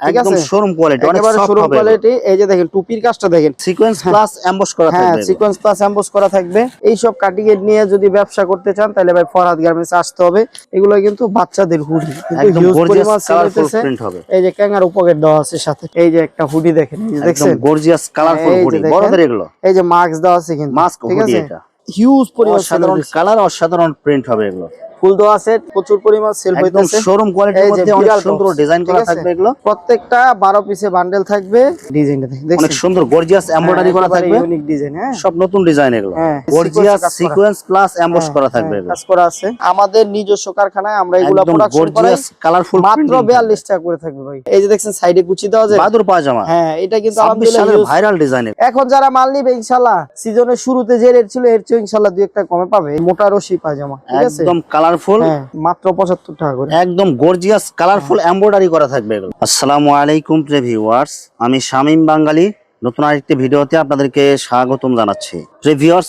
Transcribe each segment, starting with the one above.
ঠিক একদম showroom quality অনেক শোরুম কোয়ালিটি এই যে দেখেন টুপির কাজটা দেখেন। সিকোয়েন্স প্লাস এমবস করা হ্যাঁ থাকবে। সিকোয়েন্স প্লাস এমবোস করা থাকবে। এই সব কাটিং এর নিয়ে যদি ব্যবসা করতে চান তাহলে ভাই ফরহাদ গার্মেন্টস আসতে হবে। এগুলো কিন্তু বাচ্চাদের হুডি একদম গর্জিয়াস কালারফুল প্রিন্ট হবে। এই যে ক্যাঙ্গারু পকেট দেওয়া আছে সাথে। এই যে একটা হুডি দেখেন দেখছেন? গর্জিয়াস কালারফুল এই যে হুডি বড়দের এগুলো। এই যে মাস্ক দেওয়া আছে কিন্তু। মাস্ক হুডি এটা। হিউজ পরিমাণ সেল অসাধারণ কালার অসাধারণ প্রিন্ট হবে এগুলো। ফুল দেওয়া আছে প্রচুর পরিমাণ সেল হইতেছে। শোরুম কোয়ালিটির মধ্যে অনেক সুন্দর ডিজাইন করা থাকবে এগুলো। প্রত্যেকটা 12 পিসে বান্ডেল থাকবে। ডিজাইনটা দেখেন অনেক সুন্দর গর্জিয়াস এমব্রয়ডারি করা থাকবে। ইউনিক ডিজাইন হ্যাঁ। সব নতুন ডিজাইন এগুলো। হ্যাঁ, গর্জিয়াস করা। সিকোয়েন্স প্লাস এমবস করা থাকবে হ্যাঁ, এগুলো। কাজ করা আছে। আমাদের নিজস্ব কারখানায় আমরা এগুলা প্রোডাকশন করাই। গর্জিয়াস কালারফুল মাত্র 42 টাকা করে থাকবে ভাই। এই যে দেখছেন সাইডে কুচি দেওয়া যায় বাদুর পায়জামা। হ্যাঁ এটা কিন্তু 26 আলহামদুলিল্লাহ ভাইরাল ডিজাইন এখন যারা মাল নিবে ইনশাআল্লাহ সিজনের শুরুতে যে রেট ছিল এর চেয়ে ইনশাআল্লাহ দুই একটা কমে পাবে। মোটা রশি পায়জামা ঠিক আছে? একদম কালারফুল। হ্যাঁ। মাত্র 75 টাকা করে। একদম গর্জিয়াস কালারফুল এম্ব্রয়ডারি করা থাকবে এগুলো। আসসালামু আলাইকুম প্রিয় ভিউয়ার্স আমি শামীম বাঙালি নতুন আরেকটি ভিডিওতে আপনাদেরকে স্বাগতম জানাচ্ছি।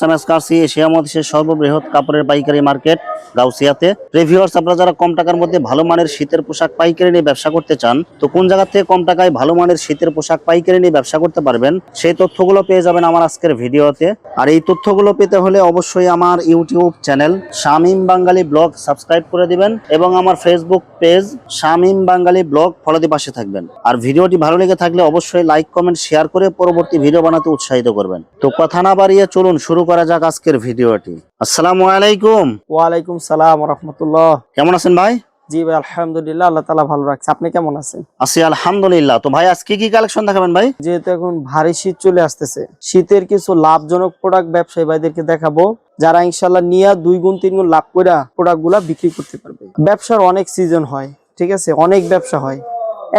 আমি আজকে এশিয়া মহাদেশের সর্ববৃহৎ কাপড়ের পাইকারি মার্কেট গাউসিয়াতে। প্রিভিউয়ার্স আপনারা যারা কম টাকার মধ্যে ভালো মানের শীতের পোশাক পাইকারি নিয়ে ব্যবসা করতে চান, তো কোন জায়গা থেকে কম টাকায় ভালো মানের শীতের পোশাক পাইকারি নিয়ে ব্যবসা করতে পারবেন, সেই তথ্যগুলো পেয়ে যাবেন আমার আজকের ভিডিওতে। আর এই তথ্যগুলো পেতে হলে অবশ্যই আমার YouTube channel Shamim Bangali vlog subscribe করে দিবেন এবং আমার Facebook page Shamim Bangali vlog follow পাশে থাকবেন। আর ভিডিওটি ভালো লেগে থাকলে অবশ্যই লাইক কমেন্ট শেয়ার করে পরবর্তী ভিডিও বানাতে উৎসাহিত করবেন। তো কথা না বাড়িয়ে চলুন শুরু করা যাক আজকের ভিডিওটি আসসালামু আলাইকুম। ওয়ালাইকুম সালাম রাহমাতুল্লাহ। কেমন আছেন ভাই? জি ভাই আলহামদুলিল্লাহ আল্লাহ তাআলা ভালো রাখছে। আপনি কেমন আছেন? আছি আলহামদুলিল্লাহ। তো ভাই আজকে কি কালেকশন দেখাবেন ভাই? যেহেতু এখন ভারী শীত চলে আসতেছে শীতের কিছু লাভজনক প্রোডাক্ট ব্যবসায়ী ভাইদেরকে দেখাবো যারা ইনশাল্লাহ নিয়ে দুই গুণ তিন গুণ লাভ করে প্রোডাক্টগুলা বিক্রি করতে পারবে। ব্যবসার অনেক সিজন হয় ঠিক আছে? অনেক ব্যবসা হয়।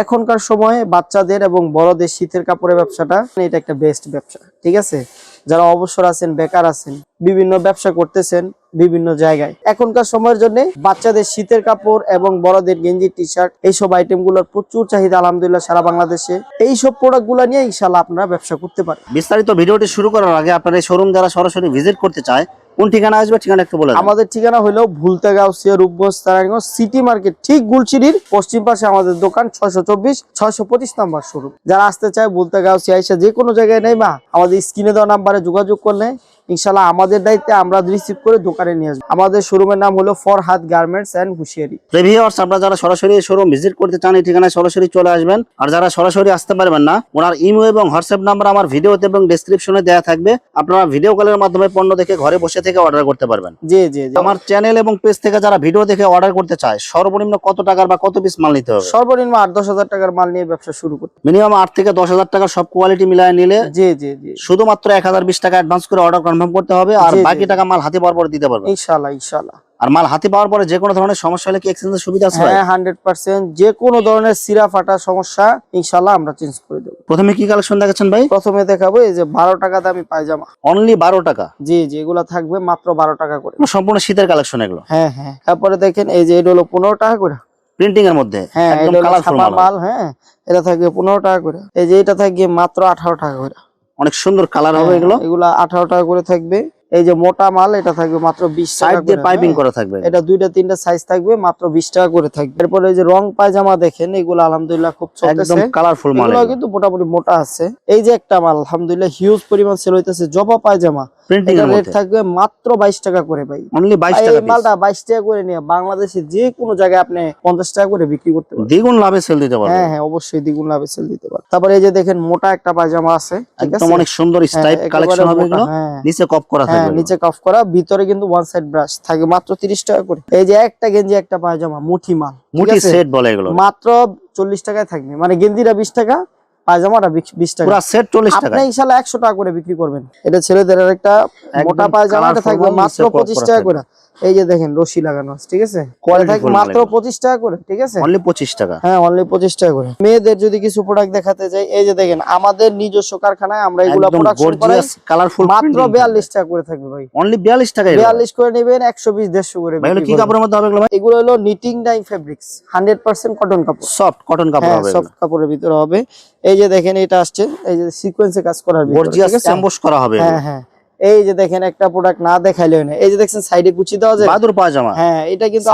এখনকার সময়ে বাচ্চাদের এবং বড়দের শীতের কাপড়ের ব্যবসাটা, এটা একটা বেস্ট ব্যবসা, ঠিক আছে? যারা অবসর আছেন, বেকার আছেন, বিভিন্ন ব্যবসা করতেছেন বিভিন্ন জায়গায়। এখনকার সময়ের জন্য বাচ্চাদের শীতের কাপড় এবং বড়দের গেঞ্জি টি শার্ট এইসব আইটেমগুলোর প্রচুর চাহিদা, আলহামদুলিল্লাহ, সারা বাংলাদেশে। এইসব প্রোডাক্টগুলা নিয়ে ইনশাল্লাহ আপনারা ব্যবসা করতে পারেন। বিস্তারিত ভিডিওটি শুরু করার আগে আপনার এই শোরুম যারা সরাসরি ভিজিট করতে চায় কোন ঠিকানা আসবে ঠিকানা একটু বলে আমাদের ঠিকানা হলো ভুলতাগাউসিয়া রূপগঞ্জ তারাগঞ্জ সিটি মার্কেট, ঠিক গুলচিরির পশ্চিম পাশে আমাদের দোকান, ছয়শো চব্বিশ, ছয়শো পঁচিশ নাম্বার শুরু যারা আসতে চায় ভুলতাগাউসিয়া এসে যে কোনো জায়গায় নেই মা। আমাদের স্ক্রিনে দেওয়া নাম্বারে যোগাযোগ করলে ইনশাল্লাহ আমাদের দায়িত্বে আমরা রিসিভ করে দোকানে নিয়ে আসব। আমাদের শোরুমের নাম হলো Farhad garments and Hushiyari. Previewers আপনারা যারা সরাসরি শোরুম ভিজিট করতে চান এই ঠিকানায় সরাসরি চলে আসবেন। আর যারা সরাসরি আসতে পারবেন না ওনার ইমেল এবং হোয়াটসঅ্যাপ নাম্বার আমার ভিডিওতে এবং ডেসক্রিপশনে দেওয়া থাকবে। আপনারা ভিডিও কলের মাধ্যমে পণ্য দেখে ঘরে বসে থেকে অর্ডার করতে পারবেন। জি জি জি। আমার চ্যানেল এবং পেজ থেকে যারা ভিডিও দেখে অর্ডার করতে চায় সর্বনিম্ন কত টাকার বা কত পিস মাল নিতে হবে? সর্বনিম্ন আট দশ হাজার টাকার মাল নিয়ে ব্যবসা শুরু করতে মিনিমাম আট থেকে দশ হাজার টাকার সব কোয়ালিটি মিলায় নিলে জি জি জি। শুধুমাত্র এক হাজার বিশ টাকা অ্যাডভান্স করে অর্ডার কনফার্ম করতে হবে আর বাকি টাকা মাল হাতে পাওয়ার পরে দিতে পারবে। ইনশাল্লাহ ইনশাল্লাহ আর মাল হাতে পাওয়ার পরে যে কোনো ধরনের সমস্যা হলে কি এক্সচেঞ্জের সুবিধা আছে হ্যাঁ হান্ড্রেড পার্সেন্ট যে কোনো ধরনের সিরা ফাটা সমস্যা ইনশাল্লাহ আমরা চেঞ্জ করে দেবো। প্রথমে কি কালেকশন দেখাচ্ছেন ভাই? প্রথমে দেখাবো এই যে বারো টাকা দামি পায়জামা। অনলি বারো টাকা? জি জি এগুলা থাকবে মাত্র বারো টাকা করে। সম্পূর্ণ শীতের কালেকশন এগুলো? হ্যাঁ হ্যাঁ। তারপরে দেখেন এই যে এটা হলো পনেরো টাকা করে। প্রিন্টিং এর মধ্যে? হ্যাঁ একদম কালারফুল মাল হ্যাঁ। এটা থাকবে পনেরো টাকা করে। এই যে এটা থাকবে মাত্র আঠারো টাকা করে। অনেক সুন্দর কালার হবে এগুলো এগুলো। এগুলা আঠারো টাকা করে থাকবে। এই যে মোটা মাল এটা থাকবে মাত্র বিশ টাকা সাইড দিয়ে পাইপিং হ্যাঁ। করা থাকবে। এটা দুইটা তিনটা সাইজ থাকবে মাত্র বিশ টাকা করে থাকবে। এরপরে এই যে রং পায়জামা দেখেন এগুলো আলহামদুলিল্লাহ খুব একদম কালারফুল মাল কিন্তু মোটামুটি মোটা আছে। এই যে একটা মাল আলহামদুলিল্লাহ হিউজ পরিমাণ সেল হইতেছে জবা পায়জামা। রেট থাকবে মাত্র বাইশ টাকা করে ভাই। অনলি বাইশ টাকা মালটা বাইশ টাকা করে নিয়ে বাংলাদেশে যে কোনো জায়গায় আপনি পঞ্চাশ টাকা করে বিক্রি করতে দ্বিগুণ লাভে সেল দিতে পারবে হ্যাঁ হ্যাঁ অবশ্যই দ্বিগুণ লাভে সেল দিতে পারবেন। তারপরে এই যে দেখেন মোটা একটা পায়জামা আছে একদম অনেক সুন্দর স্টাইপ হ্যাঁ, কালেকশন হবে এগুলো। হ্যাঁ। নিচে কপ করা হ্যাঁ নিচে কাফ করা ভিতরে কিন্তু ওয়ান সাইড ব্রাশ থাকে মাত্র তিরিশ টাকা করে। এই যে একটা গেঞ্জি একটা পায়জামা মুঠি মাল মুঠি সেট বলে এগুলো। মাত্র চল্লিশ টাকায় থাকবে মানে গেঞ্জিটা বিশ টাকা পায়জামাটা বিশ- বিশ টাকা। পুরো সেট চল্লিশ টাকা আপনি ইনশাআল্লাহ একশো টাকা করে বিক্রি করবেন। এটা ছেলেদের একটা মোটা পায়জামাটা থাকবে মাত্র নিচে crop পঁচিশ করা টাকা করে এই যে দেখেন রশি লাগানো আছে ঠিক আছে? মাল মাত্র এগুলো। পঁচিশ টাকা করে ঠিক আছে? অনলি পঁচিশ টাকা। হ্যাঁ অনলি পঁচিশ টাকা করে। মেয়েদের যদি কিছু প্রোডাক্ট দেখাতে চাই এই যে দেখেন আমাদের নিজস্ব কারখানায় আমরা এগুলা প্রোডাকশন কালারফুল মাত্র বিয়াল্লিশ টাকা করে থাকবে ভাই। অনলি বিয়াল্লিশ টাকা এগুলো। বিয়াল্লিশ করে নেবেন একশো বিশ দেড়শো করে ভাই এগুলো কি কাপড়ের মধ্যে হবে এগুলো ভাই? এগুলো হলো knitting dye fabrics hundred percent cotton কাপড়। সফট কটন কাপড় হ্যাঁ হবে সফট কাপড়ের ভিতরে হবে। এই যে দেখেন এটা আসছে এই যে সিকোয়েন্সে কাজ করার ভিতরে, গর্জিয়াস এমবস করা হবে হ্যাঁ হ্যাঁ। এই যে দেখেন একটা প্রোডাক্ট না দেখাইলে না। এই যে দেখছেন সাইডে কুচি দেওয়া যায় বাদুর পায়জামা। হ্যাঁ এটা কিন্তু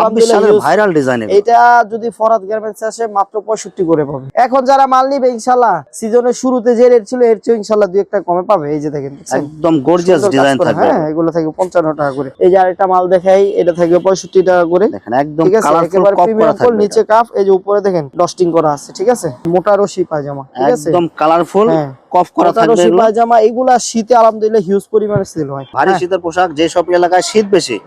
ভাইরাল ডিজাইন এটা যদি ফরাদ গার্মেন্টস আসে মাত্র পঁয়ষট্টি করে পাবে। এখন যারা মাল নিবে ইনশাল্লাহ সিজনের শুরুতে যে রেট ছিল এর চেয়ে ইনশাল্লাহ দুই একটা কমে পাবে। এই যে দেখেন একদম গর্জিয়াস ডিজাইন থাকবে হ্যাঁ এগুলো। থাকবে পঞ্চান্ন টাকা করে। এই যে আরেকটা মাল দেখাই এটা থাকবে পঁয়ষট্টি টাকা করে। দেখেন একদম কালারফুল কপ করা থাকবে নিচে কাপ এই যে উপরে দেখেন ডস্টিং করা আছে ঠিক আছে? মোটা রশি আছে? একদম কালারফুল হ্যাঁ। কফ করা থাকবে পায়জামা এগুলা শীতে আলহামদুলিল্লাহ হিউজ পরিমাণে সেল হয়। ভারী শীতের পোশাক যে সব এলাকায় শীত বেশি।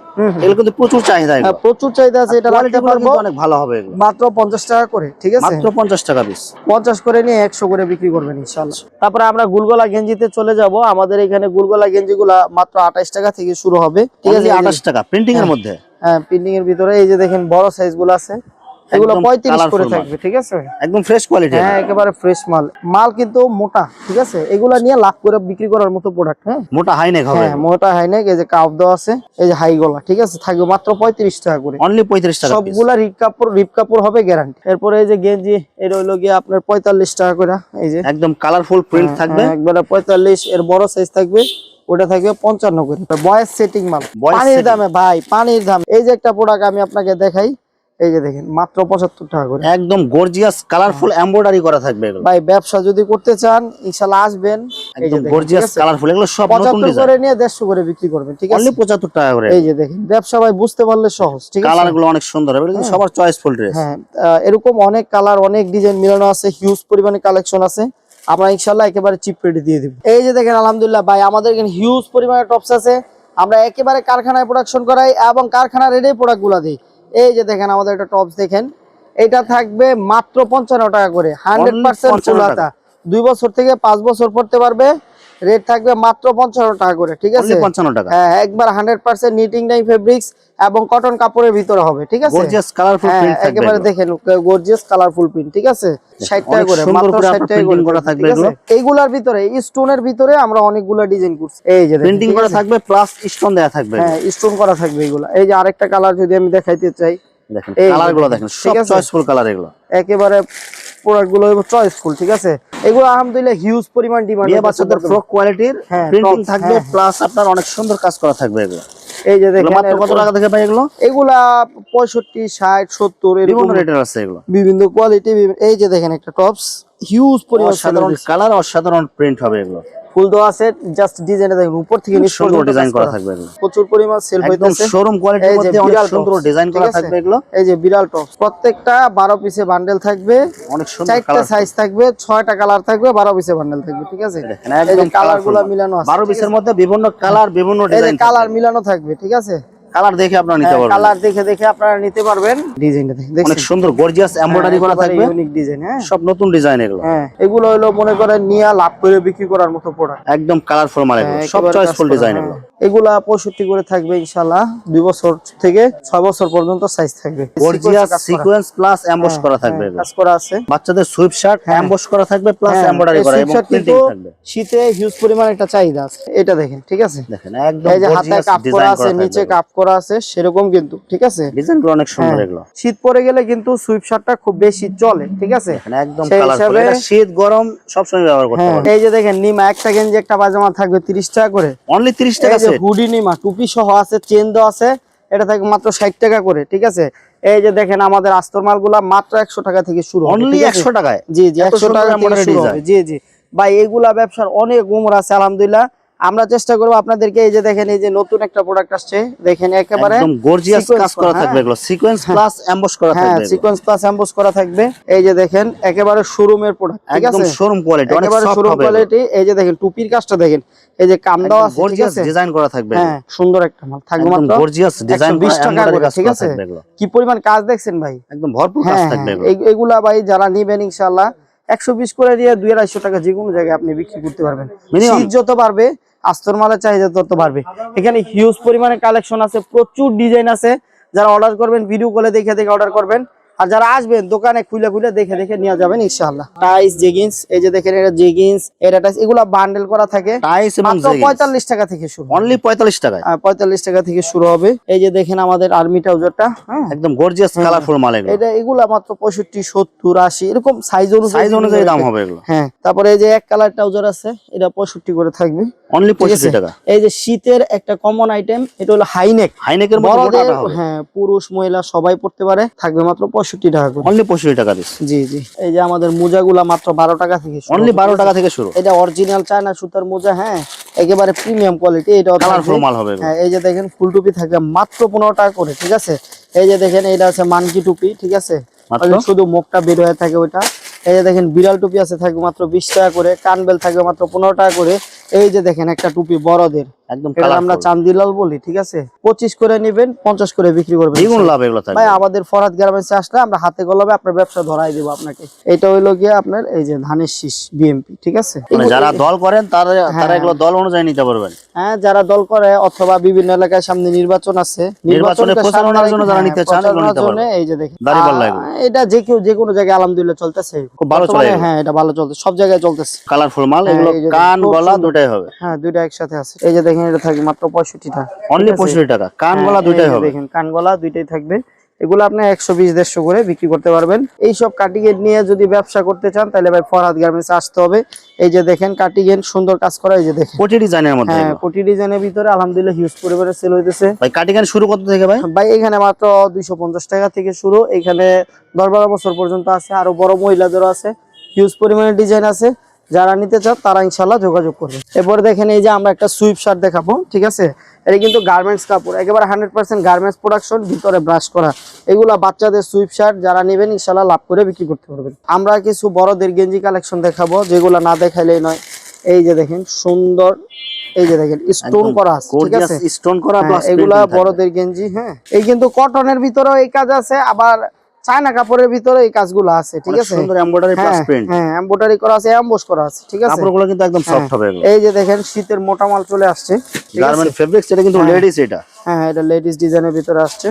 এগুলো কিন্তু প্রচুর চাহিদা হ্যাঁ, প্রচুর চাহিদা আছে এটা পারব। অনেক ভালো হবে মাত্র পঞ্চাশ টাকা করে ঠিক আছে? মাত্র পঞ্চাশ টাকা পিস পঞ্চাশ করে নিয়ে একশো করে বিক্রি করবেন ইনশাল্লাহ তারপরে আমরা গুলগোলা গেঞ্জিতে চলে যাব। আমাদের এখানে গুলগোলা গেঞ্জি গুলা মাত্র আঠাশ টাকা থেকে শুরু হবে ঠিক আছে? আঠাশ টাকা প্রিন্টিং এর মধ্যে। হ্যাঁ প্রিন্টিং এর ভিতরে এই যে দেখেন বড় সাইজগুলো আছে। এগুলো একদম পঁয়ত্রিশ করে থাকবে ঠিক আছে? একদম ফ্রেশ কোয়ালিটি হ্যাঁ একেবারে ফ্রেশ মাল। মাল কিন্তু মোটা ঠিক আছে? এগুলা নিয়ে লাভ করে বিক্রি করার মতো প্রোডাক্ট হ্যাঁ? মোটা হাই নেক হবে। হ্যাঁ মোটা হাইনেক এই যে কাপ দেওয়া আছে এই যে হাই গলা ঠিক আছে? থাকবে মাত্র পঁয়ত্রিশ টাকা করে। অনলি পঁয়ত্রিশ টাকা সবগুলা রিপ কাপড় রিপ কাপড় হবে গ্যারান্টি এরপরে এই যে গেঞ্জি গিয়ে আপনার পঁয়তাল্লিশ টাকা করে এই যে। একদম কালারফুল প্রিন্ট থাকবে। হ্যাঁ, একবারে পঁয়তাল্লিশ এর বড় সাইজ থাকবে ওটা থাকবে পঞ্চান্ন করে। বয়েস সেটিং মাল। পানির। দামে ভাই পানির দাম। এই যে একটা প্রোডাক্ট আমি আপনাকে দেখাই এই যে দেখেন মাত্র পঁচাত্তর টাকা করে। একদম গর্জিয়াস কালারফুল এমব্রয়ডারি করা থাকবে এগুলো। ভাই ব্যবসা যদি করতে চান আসবেন। এই যে একদম গর্জিয়াস কালারফুল এগুলো সব নতুন ডিজাইন করে নিয়ে দেড়শো করে বিক্রি করবেন ঠিক আছে? অনলি পঁচাত্তর টাকা করে। এই যে দেখেন ব্যবসা ভাই বুঝতে পারলে সহজ ঠিক আছে? কালার অনেক সুন্দর হবে কিন্তু সবার চয়েসফুল ড্রেস হ্যাঁ আহ, এরকম অনেক কালার অনেক ডিজাইন মিলানো আছে হিউজ পরিমাণে কালেকশন আছে। আমরা ইনশাল্লাহ একেবারে চিপ রেটে দিয়ে দিব। এই যে দেখেন আলহামদুলিল্লাহ ভাই আমাদের এখানে হিউজ পরিমাণে টপস আছে। আমরা একেবারে কারখানায় প্রোডাকশন করাই এবং কারখানা প্রোডাক্টগুলা দিই। এই যে দেখেন আমাদের একটা টপস দেখেন। এটা থাকবে মাত্র পঞ্চান্ন টাকা করে হান্ড্রেড পার্সেন্ট 55 দুই বছর থেকে পাঁচ বছর পড়তে পারবে। রেট থাকবে মাত্র পঞ্চান্ন টাকা করে ঠিক আছে? পঞ্চান্ন টাকা। হ্যাঁ একবার hundred percent knitting dye fabrics এবং কটন কাপড়ের ভিতরে হবে ঠিক আছে? গর্জিয়াস কালারফুল হ্যাঁ প্রিন্ট একেবারে দেখেন গর্জিয়াস কালারফুল প্রিন্ট ঠিক আছে? 60 টাকা করে মাত্র 60 টাকা করে থাকবে এগুলো। এইগুলার ভিতরে স্টোনের ভিতরে আমরা অনেকগুলা ডিজাইন করছি। এই যে প্রিন্টিং করা থাকবে প্লাস স্টোন দেয়া থাকবে। হ্যাঁ স্টোন করা থাকবে এগুলা। এই যে আরেকটা কালার যদি আমি দেখাইতে চাই দেখেন এই যে কালারগুলো দেখেন, সব? চয়েসফুল কালার এগুলো। একেবারে প্রোডাক্টগুলো চয়েসফুল ঠিক আছে? এগুলো আলহামদুলিল্লাহ হিউজ পরিমাণ ডিমান্ড বাচ্চাদের ফ্রক কোয়ালিটির হ্যাঁ, প্রিন্টিং থাকবে হ্যাঁ, প্লাস আপনার অনেক সুন্দর কাজ করা থাকবে এগুলো। এই যে দেখেন মাত্র কত টাকা থেকে পাই এগুলো? এগুলা পঁয়ষট্টি ষাট সত্তর এরকম বিভিন্ন রেটের আছে এগুলো। বিভিন্ন কোয়ালিটি এই যে দেখেন একটা টপস হিউজ পরিমাণ অসাধারণ কালার অসাধারণ প্রিন্ট হবে এগুলো। ফুল দেওয়া আছে জাস্ট ডিজাইনে দেখেন উপর থেকে নিচ সুন্দর পর্যন্ত ডিজাইন করা। থাকবে এগুলো। প্রচুর পরিমাণ সেল একদম শোরুম কোয়ালিটির মধ্যে অনেক সুন্দর ডিজাইন করা থাকবে এগুলো। এই যে বিড়াল টপ প্রত্যেকটা বারো পিসে বান্ডেল থাকবে। অনেক সুন্দর কালার সাইজ থাকবে। ছয়টা কালার থাকবে বারো পিসে বান্ডেল থাকবে ঠিক আছে? একদম কালারগুলা কালার মিলানো আছে বারো পিসের মধ্যে বিভিন্ন কালার বিভিন্ন ডিজাইন কালার মিলানো থাকবে ঠিক আছে? কালার দেখে আপনারা নিতে পারবেন। কালার দেখে দেখে আপনারা নিতে পারবেন। ডিজাইনটা অনেক সুন্দর গর্জিয়াস এমব্রয়ডারি করা থাকবে। ইউনিক ডিজাইন হ্যাঁ। সব নতুন ডিজাইন এগুলো। হ্যাঁ এগুলো হলো মনে করেন নিয়ে লাভ করে বিক্রি করার মতো প্রোডাক্ট একদম কালারফুল মাল এগুলো। সব চয়েসফুল ডিজাইন হ্যাঁ। এগুলো। এগুলা পঁয়ষট্টি করে থাকবে ইনশাল্লাহ দুই বছর থেকে ছয় বছর পর্যন্ত সাইজ থাকবে। গর্জিয়াস সিকোয়েন্স প্লাস এমবস করা থাকবে হ্যাঁ, কাজ করা আছে। বাচ্চাদের সুইপ শার্ট এমবস করা থাকবে প্লাস হ্যাঁ, এমব্রয়ডারি করা এবং প্রিন্টিং থাকবে। শীতে হিউজ পরিমাণ একটা চাহিদা আছে। এটা দেখেন ঠিক আছে? দেখেন একদম গর্জিয়াস কাপ করা আছে নিচে কাপ করা আছে সেরকম কিন্তু ঠিক আছে? ডিজাইনগুলো অনেক সুন্দর হ্যাঁ। এগুলো। শীত পড়ে গেলে কিন্তু সুইপ শার্টটা খুব বেশি চলে ঠিক আছে? একদম হিসাবে- শীত গরম সব সময় ব্যবহার করতে হ্যাঁ পারবেন। এই যে দেখেন নিমা একটা গেঞ্জি একটা পাজামা থাকবে তিরিশ টাকা করে। অনলি 30 টাকা সেট হুডি নিমা টুপি সহ আছে চেন দেওয়া আছে এটা থাকবে মাত্র ষাট টাকা করে ঠিক আছে? এই যে দেখেন আমাদের আস্তর মালগুলা মাত্র একশো টাকা থেকে শুরু অনলি ঠিক আছে? 100 টাকায়? জি জি এত একশো সুন্দর টাকা জি জি। ভাই এগুলা ব্যবসার অনেক উমর আছে আলহামদুলিল্লাহ। আমরা চেষ্টা করব আপনাদেরকে এই যে দেখেন এই যে নতুন একটা প্রোডাক্ট আসছে। দেখেন একেবারে একদম গর্জিয়াস কাজ করা করা, থাকবে হ্যাঁ। এগুলো সিকোয়েন্স প্লাস এমবস করা হ্যাঁ থাকবে এগুলো। সিকোয়েন্স প্লাস এমবোস করা থাকবে। এই যে দেখেন একেবারে শোরুমের প্রোডাক্ট ঠিক একদম শোরুম কোয়ালিটি একেবারে শোরুম কোয়ালিটি এই যে দেখেন টুপির কাজটা দেখেন এই যে কাম আছে গর্জিয়াস ডিজাইন করা থাকবে হ্যাঁ সুন্দর একটা মাল থাকবে একদম মাত্র গর্জিয়াস ডিজাইন 120 টাকা করে, ঠিক আছে? কি পরিমাণ কাজ দেখছেন ভাই? একদম ভরপুর কাজ হ্যাঁ থাকবে হ্যাঁ, এগুলো। ভাই যারা নিবেন একশো বিশ করে দিয়ে দুই আড়াইশো টাকা যে কোনো জায়গায় আপনি বিক্রি করতে পারবেন? শীত যত বাড়বে আস্তর মালের চাহিদা তত বাড়বে। এখানে হিউজ পরিমাণে কালেকশন আছে, প্রচুর ডিজাইন আছে। যারা অর্ডার করবেন ভিডিও কলে দেখে দেখে অর্ডার করবেন। আর যারা আসবেন দোকানে খুলে খুলে দেখে দেখে নিয়ে যাবেন ইনশাআল্লাহ। টাইস জেগিন্স এই যে দেখেন এটা জেগিন্স এটা টাইস এগুলা বান্ডেল করা থাকে। টাইস এবং পঁয়তাল্লিশ টাকা থেকে শুরু। অনলি পঁয়তাল্লিশ টাকায়? আহ, পঁয়তাল্লিশ টাকা থেকে শুরু হবে। এই যে দেখেন আমাদের আর্মি ট্রাউজারটা হ্যাঁ। একদম গর্জিয়াস কালারফুল মাল এগুলো। এটা এগুলা মাত্র পঁয়ষট্টি সত্তর আশি এরকম সাইজ অনুযায়ী সাইজ অনুযায়ী দাম হবে। এগুলো। হ্যাঁ তারপরে এই যে এক কালার ট্রাউজার আছে এটা পঁয়ষট্টি করে থাকবে। অনলি পঁয়ষট্টি? টাকা। এই যে শীতের একটা কমন আইটেম এটা হলো হাইনেক হাইনেকের মধ্যে হ্যাঁ পুরুষ মহিলা সবাই পড়তে পারে থাকবে মাত্র পঁয়ষট্টি। টাকা করে। অনলি পঁয়ষট্টি টাকা পিস জি জি। এই যে আমাদের মোজাগুলা মাত্র বারো টাকা থেকে অনলি বারো টাকা থেকে শুরু। এটা অরিজিনাল চায়না সুতার মোজা হ্যাঁ একেবারে প্রিমিয়াম কোয়ালিটি এটা কালারফুল মাল হবে হ্যাঁ এই যে দেখেন ফুল টুপি থাকবে মাত্র পনেরো টাকা করে ঠিক আছে? এই যে দেখেন এটা আছে মানকি টুপি ঠিক আছে? শুধু মুখটা বের হয়ে থাকে ওইটা। এই যে দেখেন বিড়াল টুপি আছে থাকবে মাত্র বিশ টাকা করে কানবেল থাকবে মাত্র পনেরো টাকা করে। এই যে দেখেন একটা টুপি বড়দের। একদম আমরা চান্দিলাল বলি ঠিক আছে? পঁচিশ করে নেবেন পঞ্চাশ করে বিক্রি করবেন দ্বিগুণ লাভ এগুলো ভাই আমাদের ফরাদ গ্রামেন্সে আসলে আমরা হাতে কলমে আপনার ব্যবসা ধরাই দেবো আপনাকে। এটা হইল গিয়ে আপনার এই যে ধানের শীষ বিএমপি ঠিক আছে? যারা দল করেন তারা তারা। এগুলো দল অনুযায়ী নিতে পারবেন। হ্যাঁ যারা দল করে অথবা বিভিন্ন এলাকায় সামনে নির্বাচন আছে নির্বাচনে প্রচারণার জন্য যারা হ্যাঁ, নিতে চান, এগুলো নিতে জন্য এই যে দেখেন। দাঁড়িপাল্লা আহ, এগুলো। এটা যে কেউ যে কোনো জায়গায় আলহামদুলিল্লাহ চলতেছে। খুব ভালো চলে হ্যাঁ এটা ভালো চলছে সব জায়গায় চলতেছে। কালারফুল মাল হ্যাঁ, এগুলো কান গলা দুটাই হবে। হ্যাঁ দুইটা একসাথে আছে। এই যে দেখেন এটা থাকবে মাত্র পঁয়ষট্টি টাকা। অনলি পঁয়ষট্টি টাকা। কান হ্যাঁ, গলা এই হবে। দেখেন কান গলা দুইটাই থাকবে। এগুলো আপনি একশো বিশ দেড়শো করে বিক্রি করতে পারবেন। এইসব কাটিগেট নিয়ে যদি ব্যবসা করতে চান তাহলে ভাই ফরহাদ গার্মেন্টস আসতে হবে। এই যে দেখেন কাটিগেট সুন্দর কাজ করা এই যে দেখেন। কোটি ডিজাইনের মধ্যে হ্যাঁ কোটি ডিজাইনের ভিতরে আলহামদুলিল্লাহ হিউজ পরিবারের সেল হইতেছে। ভাই শুরু কত থেকে ভাই? ভাই এখানে মাত্র দুইশো পঞ্চাশ টাকা থেকে শুরু। এখানে দশ বারো বছর পর্যন্ত আছে আরও বড় মহিলাদেরও আছে। হিউজ পরিমাণে ডিজাইন আছে। যারা নিতে চান তারা ইনশাল্লাহ যোগাযোগ করবে। এরপরে দেখেন এই যে আমরা একটা সুইপ শার্ট দেখাবো ঠিক আছে? এটা কিন্তু গার্মেন্টস কাপড় একেবারে হান্ড্রেড পার্সেন্ট গার্মেন্টস প্রোডাকশন ভিতরে ব্রাশ করা। এগুলা বাচ্চাদের সুইপ শার্ট যারা নেবেন ইনশাল্লাহ লাভ করে বিক্রি করতে পারবেন। আমরা কিছু বড়দের গেঞ্জি কালেকশন দেখাবো যেগুলো না দেখাইলেই নয়। এই যে দেখেন সুন্দর এই যে দেখেন স্টোন করা আছে ঠিক আছে? স্টোন করা হ্যাঁ, এগুলা বড়দের গেঞ্জি হ্যাঁ। এই কিন্তু কটনের ভিতরেও এই কাজ আছে আবার চায়না কাপড়ের ভিতরে এই কাজগুলো আছে ঠিক আছে? সুন্দর এমব্রয়ডারি প্লাস হ্যাঁ প্রিন্ট হ্যাঁ এমব্রয়ডারি করা আছে এমবোস করা আছে ঠিক আছে? কাপড়গুলো কিন্তু একদম সফট হবে এই যে দেখেন শীতের মোটা মাল চলে আসছে গার্মেন্ট ফেব্রিক্স এটা কিন্তু লেডিস এটা। হ্যাঁ হ্যাঁ, এটা লেডিস ডিজাইনের ভিতরে আসছে।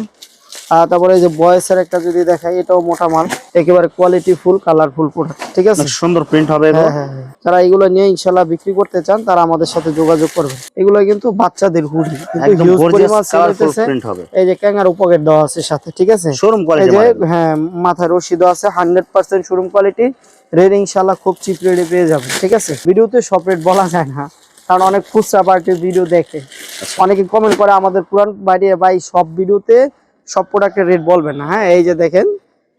তারপরে এই যে বয়েসের একটা যদি দেখাই এটাও মোটা মাল একেবারে কোয়ালিটি ফুল কালারফুল প্রোডাক্ট ঠিক আছে? সুন্দর প্রিন্ট হবে হ্যাঁ হ্যাঁ হ্যাঁ। যারা এগুলো নিয়ে ইনশাল্লাহ বিক্রি করতে চান তারা আমাদের সাথে যোগাযোগ করবে এগুলো কিন্তু বাচ্চাদের হুডি একদম গর্জিয়াস কালারফুল প্রিন্ট হবে। এই যে ক্যাঙ্গার পকেট দেওয়া আছে সাথে ঠিক আছে? শোরুম কোয়ালিটি হ্যাঁ মাথায় রশি দেওয়া আছে hundred percent showroom quality red ইনশাল্লাহ খুব চিপ রেডে পেয়ে যাবে ঠিক আছে? ভিডিওতে সব রেট বলা যায় না কারণ অনেক খুচরা পার্টির ভিডিও দেখে। আচ্ছা। অনেকে কমেন্ট করে আমাদের পুরান বাড়ি ভাই সব ভিডিওতে সব প্রোডাক্টের রেট বলবেন না হ্যাঁ? এই যে দেখেন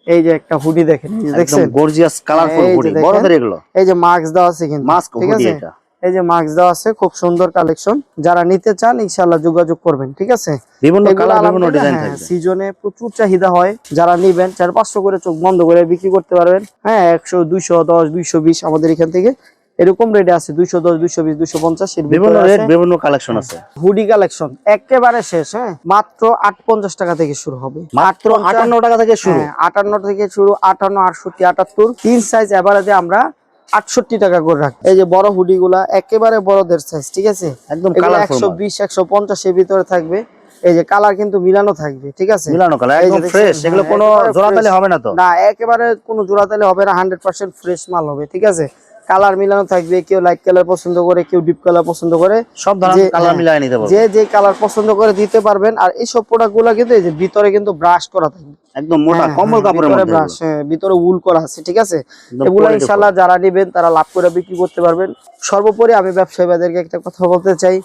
এই যে একটা হুডি দেখেন এই যে দেখছেন? গর্জিয়াস কালারফুল হুডি বড়দের এগুলো। এই যে মাস্ক দেওয়া আছে কিন্তু মাস্ক ঠিক আছে? এটা। এই যে মাস্ক দেওয়া আছে খুব সুন্দর কালেকশন যারা নিতে চান ইনশাআল্লাহ যোগাযোগ করবেন ঠিক আছে? বিভিন্ন কালার বিভিন্ন ডিজাইন থাকবে। সিজনে প্রচুর চাহিদা হয়। যারা নিবেন চার পাঁচশো করে চোখ বন্ধ করে বিক্রি করতে পারবেন হ্যাঁ? একশো দুইশো দশ দুইশো বিশ আমাদের এখান থেকে। এরকম রেটে আছে দুইশো দশ দুইশো বিশ দুইশো পঞ্চাশ বিভিন্ন রেট বিভিন্ন কালেকশন আছে। হুডি কালেকশন একেবারে শেষ হ্যাঁ? মাত্র আট পঞ্চাশ টাকা থেকে শুরু হবে। মাত্র আটান্ন টাকা থেকে শুরু। হ্যাঁ, আটান্ন থেকে শুরু আটান্ন আটষট্টি আটাত্তর তিন সাইজ এভারেজে আমরা আটষট্টি টাকা করে রাখি। এই যে বড় হুডি গুলা একেবারে বড়দের সাইজ ঠিক আছে? একদম একশো বিশ একশো পঞ্চাশের ভিতরে থাকবে। এই যে কালার কিন্তু মিলানো থাকবে ঠিক আছে? মিলানো কালার একদম ফ্রেশ এগুলো হ্যাঁ, কোনো জোড়াতালি হবে না তো। না একেবারে কোনো জোড়াতালি হবে না হান্ড্রেড পার্সেন্ট ফ্রেশ মাল হবে ঠিক আছে? কালার মিলানো থাকবে কেউ লাইট কালার পছন্দ করে কেউ ডিপ কালার পছন্দ করে। সব ধরনের কালার হ্যাঁ, মিলাই নিতে পারব যে যে কালার পছন্দ করে দিতে পারবেন। আর এইসব প্রোডাক্টগুলা কিন্তু এই যে ভিতরে কিন্তু ব্রাশ করা থাকবে একদম মোটা হ্যাঁ, কম্বল হ্যাঁ, কাপড়ের ভিতরে মধ্যে ব্রাশ ভিতরে উল করা আছে ঠিক আছে? একদম এগুলো quality যারা নেবেন তারা লাভ করে বিক্রি করতে পারবেন। সর্বোপরি আমি ব্যবসায়ীদেরকে একটা কথা বলতে চাই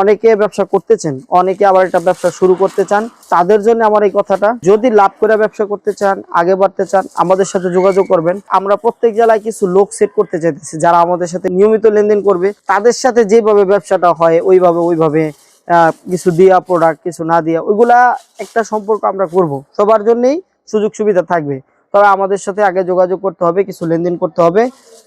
অনেকে ব্যবসা করতেছেন, অনেকে আবার একটা ব্যবসা শুরু করতে চান, তাদের জন্য আমার এই কথাটা, যদি লাভ করে ব্যবসা করতে চান, আগে বাড়তে চান, আমাদের সাথে যোগাযোগ করবেন। আমরা প্রত্যেক জেলায় কিছু লোক সেট করতে চাইতেছি, যারা আমাদের সাথে নিয়মিত লেনদেন করবে, তাদের সাথে যেভাবে ব্যবসাটা হয়, ওইভাবে ওইভাবে কিছু দিয়া প্রোডাক্ট কিছু না দিয়া, ওইগুলা একটা সম্পর্ক আমরা করব। সবার জন্যই সুযোগ সুবিধা থাকবে। তবে আমাদের সাথে আগে যোগাযোগ করতে হবে, কিছু লেনদেন করতে হবে।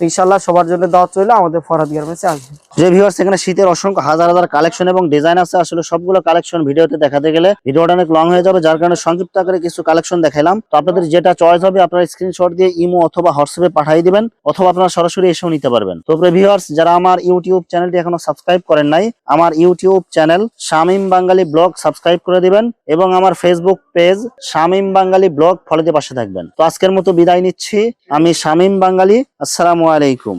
ইনশাল্লাহ সবার জন্য দাওয়াত চলে আমাদের ফরাদ গার্মেন্টসে আসবে। যে ভিউয়ার্স এখানে শীতের অসংখ্য হাজার হাজার কালেকশন এবং ডিজাইন আছে, আসলে সবগুলো কালেকশন ভিডিওতে দেখাতে গেলে ভিডিওটা অনেক লং হয়ে যাবে, যার কারণে সংক্ষিপ্ত আকারে কিছু কালেকশন দেখালাম তো আপনাদের যেটা চয়েস হবে, আপনারা স্ক্রিনশট দিয়ে ইমো অথবা হোয়াটসঅ্যাপে পাঠিয়ে দিবেন, অথবা আপনারা সরাসরি এসেও নিতে পারবেন। তো ভিউয়ার্স যারা আমার ইউটিউব চ্যানেলটি এখনও সাবস্ক্রাইব করেন নাই, আমার YouTube channel Shamim Bangali vlog subscribe করে দিবেন, এবং আমার Facebook page Shamim Bangali vlog ফলোতে পাশে থাকবেন। তো আজকের মতো বিদায় নিচ্ছি। আমি শামীম বাঙালি আসসালামু আলাইকুম।